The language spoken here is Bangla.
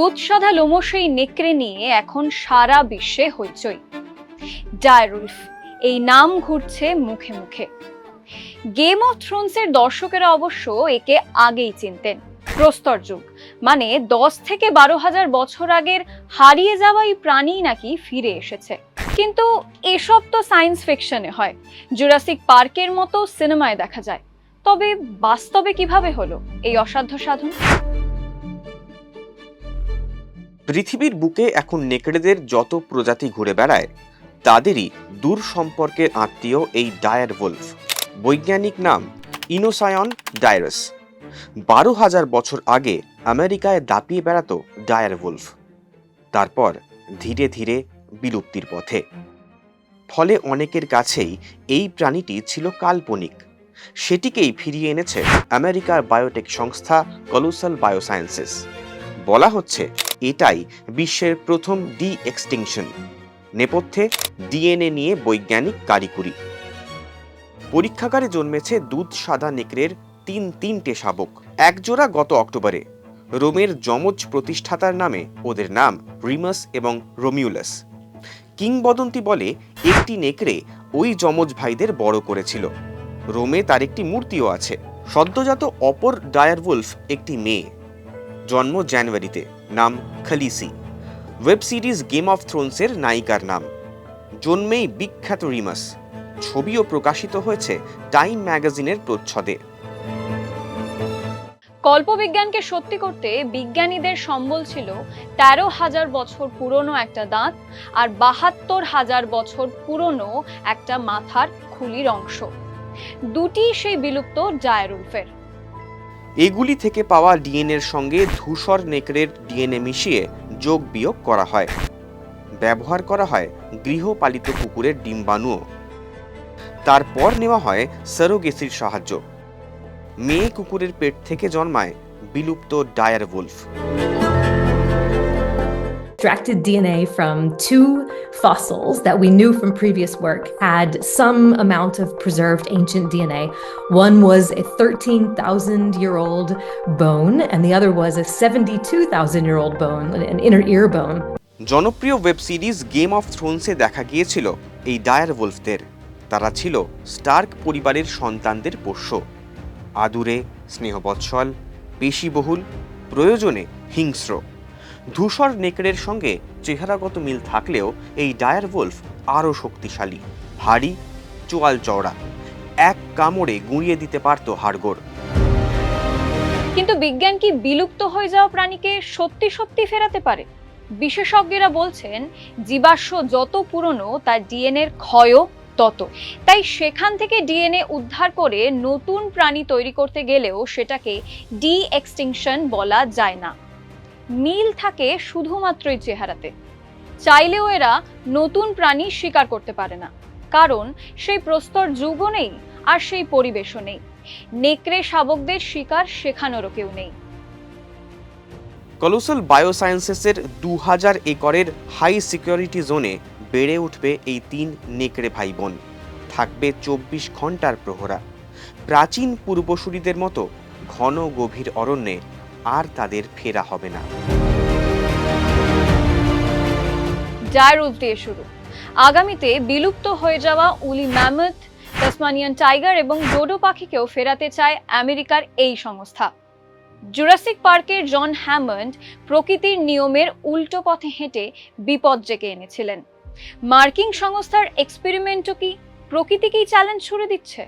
দুধসাদা লোমশেই নেকড়ে নিয়ে এখন সারা বিশ্বে হইচই। ডায়ারুলফ এই নাম ঘুরছে মুখে মুখে। গেম অফ থ্রোনসের দর্শকেরা অবশ্য একে আগেই চিনতেন। প্রস্তর যুগ মানে দশ থেকে বারো হাজার বছর আগের হারিয়ে যাওয়া এই প্রাণী নাকি ফিরে এসেছে। কিন্তু এসব তো সায়েন্স ফিকশনে হয়। জুরাসিক পার্কের মতো সিনেমায় দেখা যায়। তবে বাস্তবে কীভাবে হলো এই অসাধ্য সাধন? পৃথিবীর বুকে এখন নেকড়েদের যত প্রজাতি ঘুরে বেড়ায়, তাদেরই দূর সম্পর্কের আত্মীয় এই ডায়ার ভোলফ বৈজ্ঞানিক নাম ইনোসায়ন ডায়ারাস বারো হাজার বছর আগে আমেরিকায় দাপিয়ে বেড়াতো ডায়ার ভোলফ তারপর ধীরে ধীরে বিলুপ্তির পথে। ফলে অনেকের কাছেই এই প্রাণীটি ছিল কাল্পনিক। সেটিকেই ফিরিয়ে এনেছে আমেরিকার বায়োটেক সংস্থা কলুসাল বায়োসায়েন্সেস। বলা হচ্ছে এটাই বিশ্বের প্রথম ডি এক্সটিংশন নেপথ্যে ডিএনএ নিয়ে বৈজ্ঞানিক কারিকুরি। পরীক্ষাগারে জন্মেছে দুধ সাদা নেকড়ের তিন তিনটে শাবক, একজোড়া গত অক্টোবরে। রোমের যমজ প্রতিষ্ঠাতার নামে ওদের নাম রিমাস এবং রোমিউলাস। কিংবদন্তি বলে একটি নেকড়ে ওই যমজ ভাইদের বড় করেছিল। রোমে তার একটি মূর্তিও আছে। সদ্যজাত অপর ডায়ারভুলফ একটি মেয়ে। জন্ম জানুয়ারিতে, নাম Khaleesi web series Game of থ্রোনসের নায়িকার নাম। জন্মেই বিখ্যাত রিমাস। ছবিও প্রকাশিত হয়েছে টাইম ম্যাগাজিনের প্রচ্ছদে। কল্পবিজ্ঞানকে সত্যি করতে বিজ্ঞানীদের সম্বল ছিল তেরো হাজার বছর পুরনো একটা দাঁত আর বাহাত্তর হাজার বছর পুরনো একটা মাথার খুলির অংশ। দুটি সেই বিলুপ্ত জায়রুলফের। এগুলি থেকে পাওয়া ডিএনএর সঙ্গে ধূসর নেকড়ের ডিএনএ মিশিয়ে যোগ বিয়োগ করা হয়। ব্যবহার করা হয় গৃহপালিত কুকুরের ডিম্বাণুও। তারপর নেওয়া হয় সারোগেসির সাহায্য। মেয়ে কুকুরের পেট থেকে জন্মায় বিলুপ্ত dire wolf extracted DNA from two fossils that we knew from previous work had some amount of preserved ancient DNA. One was a 13,000 year old bone, and the other was a 72,000 year old bone, an inner ear bone. জনপ্রিয় ওয়েব সিরিজ গেম অফ থ্রোনসে দেখা গিয়েছিল এই ডায়ার ভুলফদের তারা ছিল স্টার্ক পরিবারের সন্তানদের পোষ্য আদুরে স্নেহবৎসল পেশিবহুল প্রয়োজনে হিংস্র ধূসর নেকড়ের সঙ্গে চেহারাগত মিল থাকলেও এই ডায়ার ভোলফ আরও শক্তিশালী, ভারী, চোয়াল চওড়া, এক কামড়ে গুঁড়িয়ে দিতে পারত হাড়গোড়। কিন্তু বিজ্ঞান কি বিলুপ্ত হয়ে যাওয়া প্রাণীকে সত্যি সত্যি ফেরাতে পারে? বিশেষজ্ঞরা বলছেন, জীবাশ্ম যত পুরনো, তার ডিএনএর ক্ষয়ও তত। তাই সেখান থেকে ডিএনএ উদ্ধার করে নতুন প্রাণী তৈরি করতে গেলেও সেটাকে ডি এক্সটিংশন বলা যায় না। মিল থাকে শুধুমাত্রই চেহারাতে। চাইলেও এরা নতুন প্রাণী শিকার করতে পারে না। কারণ সেই প্রস্তর যুগও নেই আর সেই পরিবেশও নেই। নেকড়ে শাবকদের শিকার শেখানোরও কেউ নেই। কলোসাল বায়োসায়েন্সেসের দু হাজার একরের হাই সিকিউরিটি জোনে বেড়ে উঠবে এই তিন নেকড়ে ভাই বোন থাকবে চব্বিশ ঘণ্টার প্রহরা। প্রাচীন পূর্বসূরিদের মতো ঘন গভীর অরণ্যে আর তাদের ফেরা হবে না। দিয়ে শুরু। আগামীতে বিলুপ্ত হয়ে যাওয়া উলি ম্যামথ তাসমানিয়ান টাইগার এবং ডোডো পাখিকেও ফেরাতে চায় আমেরিকার এই সংস্থা। জুরাসিক পার্কের জন হ্যামন্ড প্রকৃতির নিয়মের উল্টো পথে হেঁটে বিপদ ডেকে এনেছিলেন। মার্কিং সংস্থার এক্সপেরিমেন্টও কি প্রকৃতিকেই চ্যালেঞ্জ ছুড়ে দিচ্ছে?